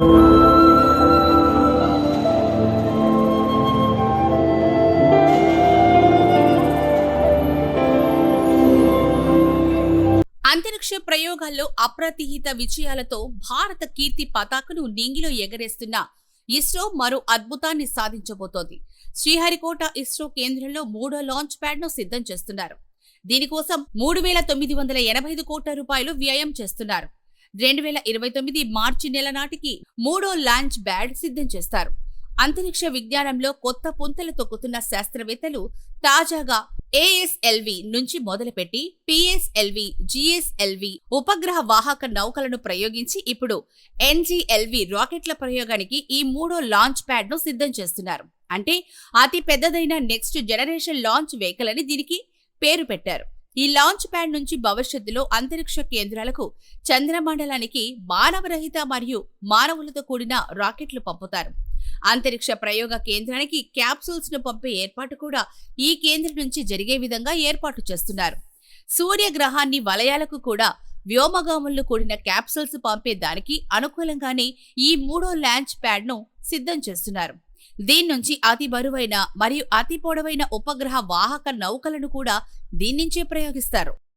అంతరిక్ష ప్రయోగాల్లో అప్రతిహిత విజయాలతో భారత కీర్తి పతాకను నింగిలో ఎగరేస్తున్న ఇస్రో మరో అద్భుతాన్ని సాధించబోతోంది. శ్రీహరికోట ఇస్రో కేంద్రంలో మూడో లాంచ్ ప్యాడ్ను సిద్ధం చేస్తున్నారు. దీనికోసం మూడు వేల తొమ్మిది వందల ఎనభై ఐదు కోట్ల రూపాయలు వ్యయం చేస్తున్నారు. రెండు వేల ఇరవై తొమ్మిది మార్చి నెల నాటికి మూడో లాంచ్ బ్యాడ్ సిద్ధం చేస్తారు. అంతరిక్ష విజ్ఞానంలో కొత్త పుంతలు తొక్కుతున్న శాస్త్రవేత్తలు తాజాగా ఏఎస్ఎల్వి నుంచి మొదలుపెట్టి పిఎస్ఎల్వి జిఎస్ఎల్వి ఉపగ్రహ వాహక నౌకలను ప్రయోగించి ఇప్పుడు ఎన్జిఎల్వి రాకెట్ల ప్రయోగానికి ఈ మూడో లాంచ్ ప్యాడ్ను సిద్ధం చేస్తున్నారు. అంటే అతి పెద్దదైన నెక్స్ట్ జనరేషన్ లాంచ్ వెహికల్ అని దీనికి పేరు పెట్టారు. ఈ లాంచ్ ప్యాడ్ నుంచి భవిష్యత్తులో అంతరిక్ష కేంద్రాలకు చంద్రమండలానికి మానవరహిత మరియు మానవులతో కూడిన రాకెట్లు పంపుతారు. అంతరిక్ష ప్రయోగ కేంద్రానికి క్యాప్సూల్స్ను పంపే ఏర్పాటు కూడా ఈ కేంద్రం నుంచి జరిగే విధంగా ఏర్పాటు చేస్తున్నారు. సూర్యగ్రహాన్ని వలయాలకు కూడా వ్యోమగాములు కూడిన క్యాప్సూల్స్ పంపే దానికి అనుకూలంగానే ఈ మూడో లాంచ్ ప్యాడ్ను సిద్ధం చేస్తున్నారు. దీని నుంచి అతి బరువైన మరియు అతి పొడవైన ఉపగ్రహ వాహక నౌకలను కూడా దీని నుంచే ప్రయోగిస్తారు.